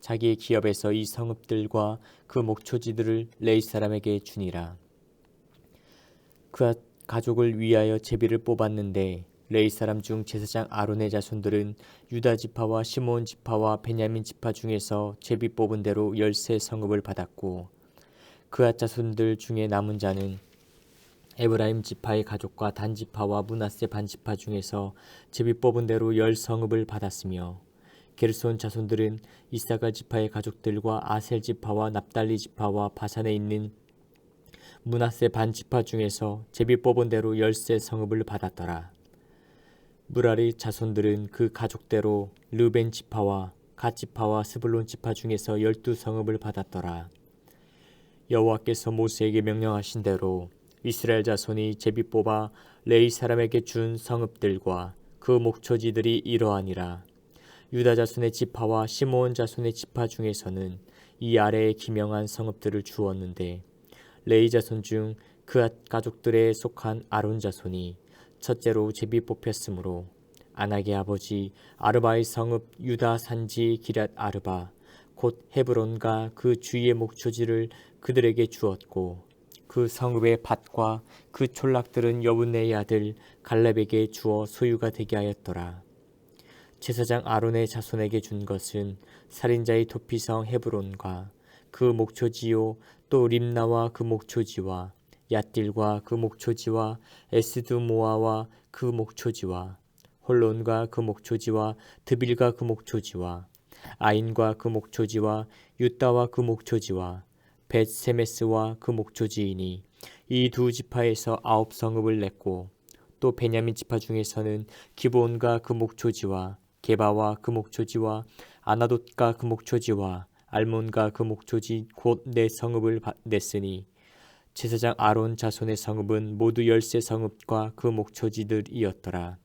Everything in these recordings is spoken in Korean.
자기의 기업에서 이 성읍들과 그 목초지들을 레이 사람에게 주니라. 그 가족을 위하여 제비를 뽑았는데 레이 사람 중 제사장 아론의 자손들은 유다 지파와 시몬 지파와 베냐민 지파 중에서 제비 뽑은 대로 열세 성읍을 받았고 그앗 자손들 중에 남은 자는 에브라임 지파의 가족과 단 지파와 문하세 반 지파 중에서 제비 뽑은 대로 열 성읍을 받았으며 게르손 자손들은 이사가 지파의 가족들과 아셀 지파와 납달리 지파와 바산에 있는 문하세 반 지파 중에서 제비 뽑은 대로 열세 성읍을 받았더라. 무라리 자손들은 그 가족대로 르벤 지파와 갓 지파와 스불론 지파 중에서 열두 성읍을 받았더라. 여호와께서 모세에게 명령하신 대로 이스라엘 자손이 제비 뽑아 레이 사람에게 준 성읍들과 그 목초지들이 이러하니라. 유다 자손의 지파와 시므온 자손의 지파 중에서는 이 아래에 기명한 성읍들을 주었는데 레이 자손 중 그 가족들에 속한 아론 자손이 첫째로 제비 뽑혔으므로 아낙의 아버지 아르바의 성읍 유다 산지 기랏 아르바 곧 헤브론과 그 주위의 목초지를 그들에게 주었고 그 성읍의 밭과 그 촌락들은 여분네의 아들 갈렙에게 주어 소유가 되게 하였더라. 제사장 아론의 자손에게 준 것은 살인자의 도피성 헤브론과 그 목초지요 또 림나와 그 목초지와 얏딜과 그 목초지와 에스두모아와 그 목초지와 홀론과 그 목초지와 드빌과 그 목초지와 아인과 그 목초지와 유다와 그 목초지와 벳세메스와 그 목초지이니 이 두 지파에서 아홉 성읍을 냈고 또 베냐민 지파 중에서는 기본과 그 목초지와 게바와 그 목초지와 아나돗과 그 목초지와 알몬과 그 목초지 곧 내 성읍을 냈으니 제사장 아론 자손의 성읍은 모두 열세 성읍과 그 목초지들이었더라.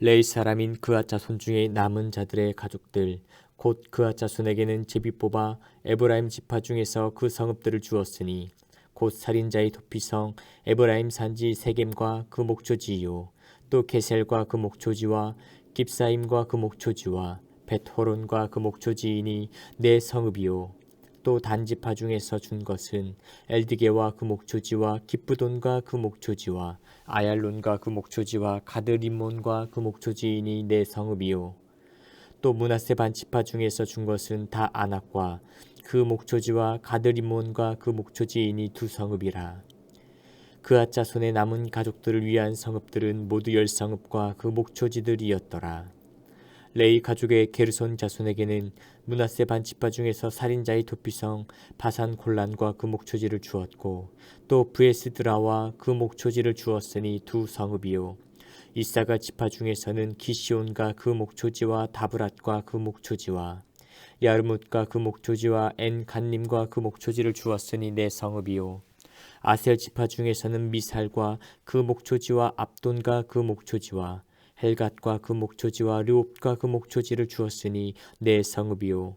레이 사람인 그아 자손 중에 남은 자들의 가족들 곧 그아 자손에게는 제비 뽑아 에브라임 지파 중에서 그 성읍들을 주었으니 곧 살인자의 도피성 에브라임 산지 세겜과 그 목초지요 또 게셀과 그 목초지와 깁사임과 그 목초지와 베토론과 그 목초지이니 내 성읍이요. 또 단지파 중에서 준 것은 엘드게와 그 목초지와 기프돈과 그 목초지와 아얄론과 그 목초지와 가드리몬과 그 목초지이니 내 성읍이요. 또 문하세 반지파 중에서 준 것은 다 아낙과 그 목초지와 가드리몬과 그 목초지이니 두 성읍이라 그앗 자손의 남은 가족들을 위한 성읍들은 모두 열 성읍과 그 목초지들이었더라. 레이 가족의 게르손 자손에게는 문하세 반지파 중에서 살인자의 도피성 바산 곤란과 그 목초지를 주었고 또 브에스드라와 그 목초지를 주었으니 두 성읍이요 이사가 지파 중에서는 기시온과 그 목초지와 다브랏과 그 목초지와 야르뭇과 그 목초지와 엔 간님과 그 목초지를 주었으니 내 성읍이요 아셀 지파 중에서는 미살과 그 목초지와 압돈과 그 목초지와 헬갓과 그 목초지와 르옵과 그 목초지를 주었으니 내 성읍이요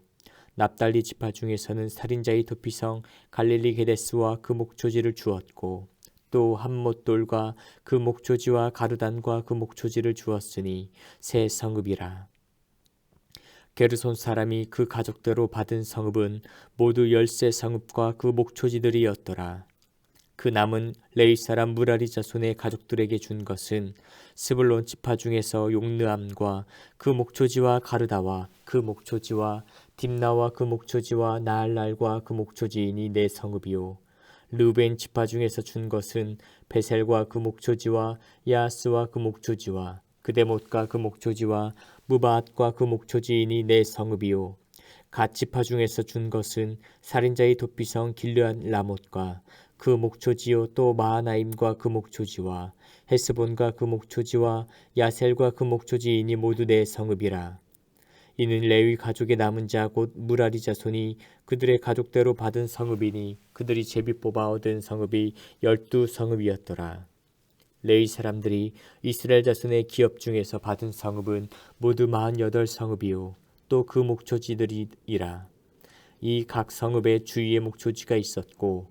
납달리 지파 중에서는 살인자의 도피성 갈릴리 게데스와 그 목초지를 주었고 또 한못돌과 그 목초지와 가르단과 그 목초지를 주었으니 새 성읍이라. 게르손 사람이 그 가족대로 받은 성읍은 모두 열세 성읍과 그 목초지들이었더라. 그 남은 레이 사람 무라리 자손의 가족들에게 준 것은 스불론 지파 중에서 용느암과 그 목초지와 가르다와 그 목초지와 딥나와 그 목초지와 나알랄과 그 목초지이니 내 성읍이요. 르벤 지파 중에서 준 것은 베셀과 그 목초지와 야스와 그 목초지와 그데못과 그 목초지와 무바앗과 그 목초지이니 내 성읍이요. 갓 지파 중에서 준 것은 살인자의 도피성 길르안 라못과 그 목초지요 또 마하나임과 그 목초지와 헤스본과 그 목초지와 야셀과 그 목초지이니 모두 내 성읍이라 이는 레위 가족의 남은 자 곧 무라리 자손이 그들의 가족대로 받은 성읍이니 그들이 제비 뽑아 얻은 성읍이 열두 성읍이었더라. 레위 사람들이 이스라엘 자손의 기업 중에서 받은 성읍은 모두 마흔여덟 성읍이요 또 그 목초지들이라. 이 각 성읍에 주위에 목초지가 있었고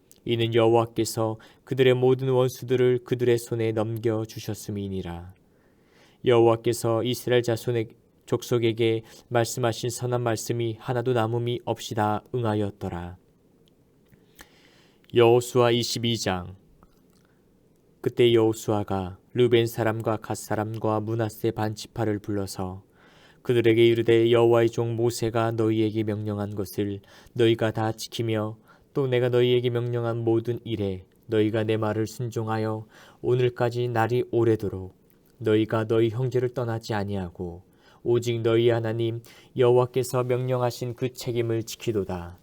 이는 여호와께서 그들의 모든 원수들을 그들의 손에 넘겨 주셨음이니라. 여호와께서 이스라엘 자손의 족속에게 말씀하신 선한 말씀이 하나도 남음이 없이 다 응하였더라. 여호수아 22장 그때 여호수아가 르벤 사람과 갓 사람과 문하세 반지파를 불러서 그들에게 이르되 여호와의 종 모세가 너희에게 명령한 것을 너희가 다 지키며 또 내가 너희에게 명령한 모든 일에 너희가 내 말을 순종하여 오늘까지 날이 오래도록 너희가 너희 형제를 떠나지 아니하고 오직 너희 하나님 여호와께서 명령하신 그 책임을 지키도다.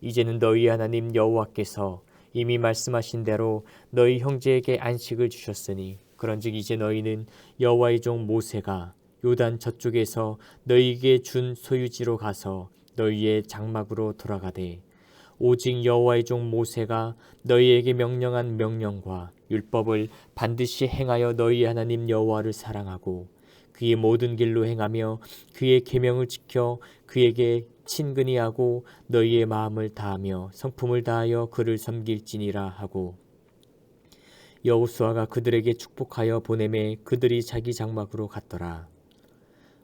이제는 너희 하나님 여호와께서 이미 말씀하신 대로 너희 형제에게 안식을 주셨으니 그런즉 이제 너희는 여호와의 종 모세가 요단 저쪽에서 너희에게 준 소유지로 가서 너희의 장막으로 돌아가되 오직 여호와의 종 모세가 너희에게 명령한 명령과 율법을 반드시 행하여 너희 하나님 여호와를 사랑하고 그의 모든 길로 행하며 그의 계명을 지켜 그에게 친근히 하고 너희의 마음을 다하며 성품을 다하여 그를 섬길지니라 하고 여호수아가 그들에게 축복하여 보내매 그들이 자기 장막으로 갔더라.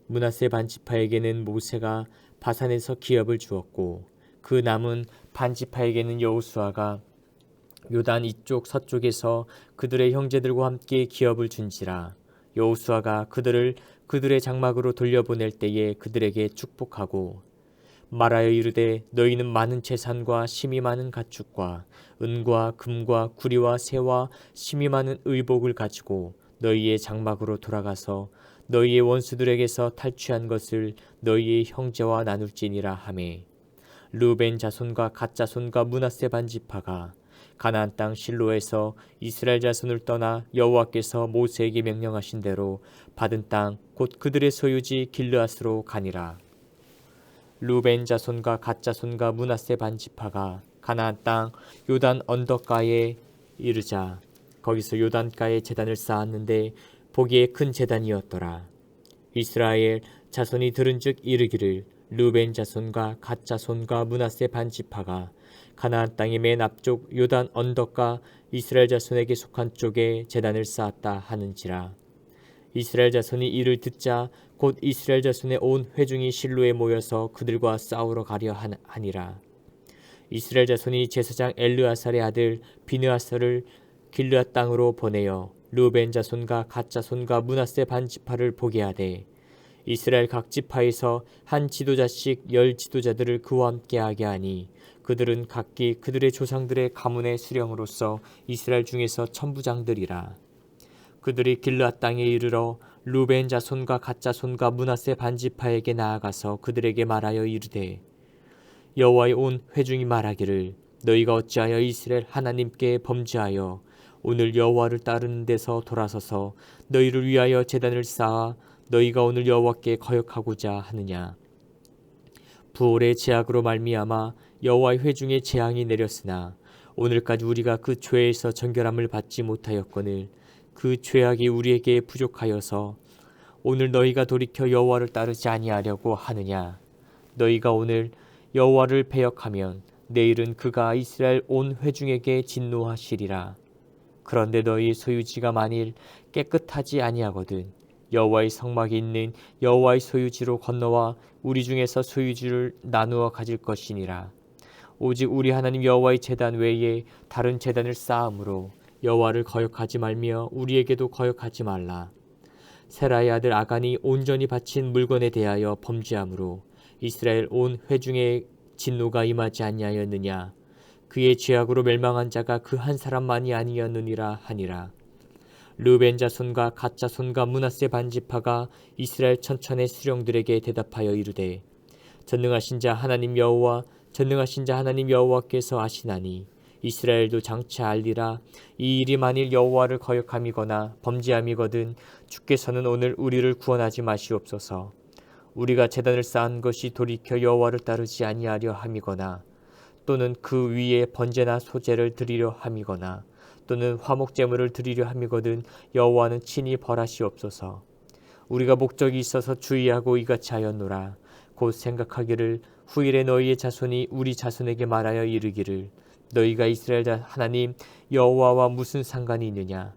문하세 반지파에게는 모세가 바산에서 기업을 주었고 그 남은 반지파에게는 여호수아가 요단 이쪽 서쪽에서 그들의 형제들과 함께 기업을 준지라. 여호수아가 그들을 그들의 장막으로 돌려보낼 때에 그들에게 축복하고 말하여 이르되 너희는 많은 재산과 심이 많은 가축과 은과 금과 구리와 새와 심이 많은 의복을 가지고 너희의 장막으로 돌아가서 너희의 원수들에게서 탈취한 것을 너희의 형제와 나눌지니라 하매 루벤 자손과 갓 자손과 문하세 반 지파가 가나안 땅 실로에서 이스라엘 자손을 떠나 여호와께서 모세에게 명령하신 대로 받은 땅 곧 그들의 소유지 길르앗으로 가니라. 루벤 자손과 갓 자손과 문하세 반 지파가 가나안 땅 요단 언덕가에 이르자 거기서 요단가에 제단을 쌓았는데 보기에 큰 제단이었더라. 이스라엘 자손이 들은즉 이르기를 루벤 자손과 갓 자손과 문하세 반 지파가 가나안 땅의 맨 앞쪽 요단 언덕과 이스라엘 자손에게 속한 쪽에 제단을 쌓았다 하는지라. 이스라엘 자손이 이를 듣자 곧 이스라엘 자손의 온 회중이 실로에 모여서 그들과 싸우러 가려 하니라. 이스라엘 자손이 제사장 엘르아살의 아들 비느아살을 길르앗 땅으로 보내어 루벤 자손과 갓 자손과 문하세 반 지파를 보게 하되 이스라엘 각 지파에서 한 지도자씩 열 지도자들을 그와 함께하게 하니 그들은 각기 그들의 조상들의 가문의 수령으로서 이스라엘 중에서 천부장들이라. 그들이 길르앗 땅에 이르러 루벤 자손과 갓 자손과 문하세 반지파에게 나아가서 그들에게 말하여 이르되 여호와의 온 회중이 말하기를 너희가 어찌하여 이스라엘 하나님께 범죄하여 오늘 여호와를 따르는 데서 돌아서서 너희를 위하여 제단을 쌓아 너희가 오늘 여호와께 거역하고자 하느냐? 부올의 제약으로 말미암아 여호와의 회중에 재앙이 내렸으나 오늘까지 우리가 그 죄에서 정결함을 받지 못하였거늘 그 죄악이 우리에게 부족하여서 오늘 너희가 돌이켜 여호와를 따르지 아니하려고 하느냐? 너희가 오늘 여호와를 배역하면 내일은 그가 이스라엘 온 회중에게 진노하시리라. 그런데 너희 소유지가 만일 깨끗하지 아니하거든 여호와의 성막이 있는 여호와의 소유지로 건너와 우리 중에서 소유지를 나누어 가질 것이니라 오직 우리 하나님 여호와의 제단 외에 다른 제단을 쌓음으로 여호와를 거역하지 말며 우리에게도 거역하지 말라. 세라의 아들 아간이 온전히 바친 물건에 대하여 범죄함으로 이스라엘 온 회중의 진노가 임하지 아니하였느냐. 그의 죄악으로 멸망한 자가 그 한 사람만이 아니었느니라 하니라. 르벤 자손과 갓 자손과 문하세 반지파가 이스라엘 천천의 수령들에게 대답하여 이르되 전능하신 자 하나님 여호와 전능하신 자 하나님 여호와께서 아시나니 이스라엘도 장차 알리라. 이 일이 만일 여호와를 거역함이거나 범죄함이거든 주께서는 오늘 우리를 구원하지 마시옵소서. 우리가 제단을 쌓은 것이 돌이켜 여호와를 따르지 아니하려 함이거나 또는 그 위에 번제나 소제를 드리려 함이거나 또는 화목 제물을 드리려 함이거든 여호와는 친히 벌하시옵소서. 우리가 목적이 있어서 주의하고 이같이 하였노라. 곧 생각하기를 후일에 너희의 자손이 우리 자손에게 말하여 이르기를 너희가 이스라엘 자 하나님 여호와와 무슨 상관이 있느냐?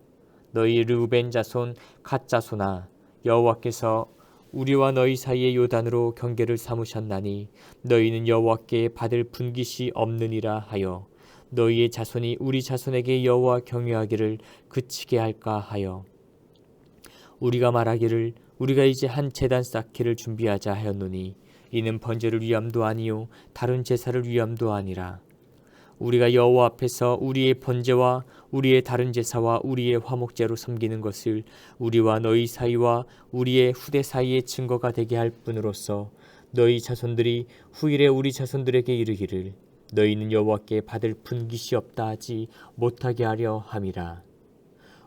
너희 르우벤 자손 갓 자손아 여호와께서 우리와 너희 사이의 요단으로 경계를 삼으셨나니 너희는 여호와께 받을 분깃이 없느니라 하여 너희의 자손이 우리 자손에게 여호와 경외하기를 그치게 할까 하여 우리가 말하기를 우리가 이제 한 제단 쌓기를 준비하자 하였노니 이는 번제를 위함도 아니요 다른 제사를 위함도 아니라 우리가 여호와 앞에서 우리의 번제와 우리의 다른 제사와 우리의 화목제로 섬기는 것을 우리와 너희 사이와 우리의 후대 사이의 증거가 되게 할 뿐으로써 너희 자손들이 후일에 우리 자손들에게 이르기를 너희는 여호와께 받을 분깃이 없다 하지 못하게 하려 함이라.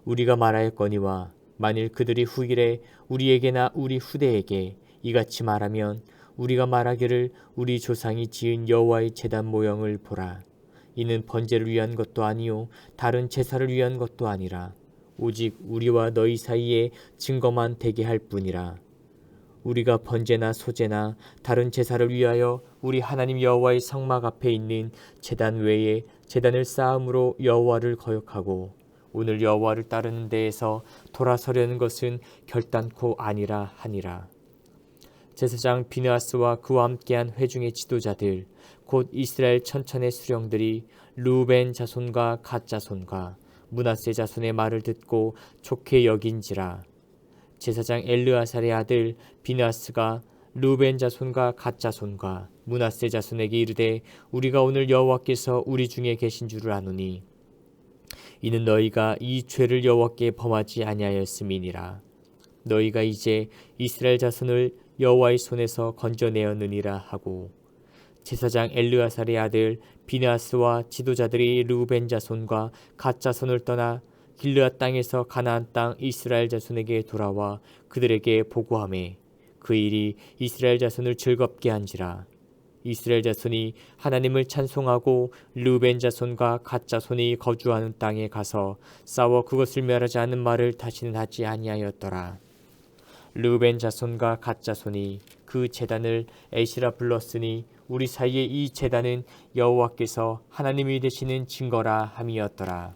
우리가 말하였거니와 만일 그들이 후일에 우리에게나 우리 후대에게 이같이 말하면 우리가 말하기를 우리 조상이 지은 여호와의 제단 모형을 보라. 이는 번제를 위한 것도 아니요 다른 제사를 위한 것도 아니라 오직 우리와 너희 사이에 증거만 되게 할 뿐이라. 우리가 번제나 소제나 다른 제사를 위하여 우리 하나님 여호와의 성막 앞에 있는 제단 외에 제단을 쌓음으로 여호와를 거역하고 오늘 여호와를 따르는 데에서 돌아서려는 것은 결단코 아니라 하니라. 제사장 비느하스와 그와 함께한 회중의 지도자들 곧 이스라엘 천천의 수령들이 루벤 자손과 갓 자손과 문하세 자손의 말을 듣고 좋게 여긴지라. 제사장 엘르아살의 아들 비나스가 루벤 자손과 갓 자손과 문하세 자손에게 이르되 우리가 오늘 여호와께서 우리 중에 계신 줄을 아노니 이는 너희가 이 죄를 여호와께 범하지 아니하였음이니라. 너희가 이제 이스라엘 자손을 여호와의 손에서 건져내었느니라 하고 제사장 엘르아살의 아들 비나스와 지도자들이 루벤 자손과 갓 자손을 떠나 길르앗 땅에서 가나안 땅 이스라엘 자손에게 돌아와 그들에게 보고하매 그 일이 이스라엘 자손을 즐겁게 한지라 이스라엘 자손이 하나님을 찬송하고 루벤 자손과 갓 자손이 거주하는 땅에 가서 싸워 그것을 멸하지 않는 말을 다시는 하지 아니하였더라 르벤 자손과 갓 자손이 그 제단을 에시라 불렀으니 우리 사이에 이 제단은 여호와께서 하나님이 되시는 증거라 함이었더라.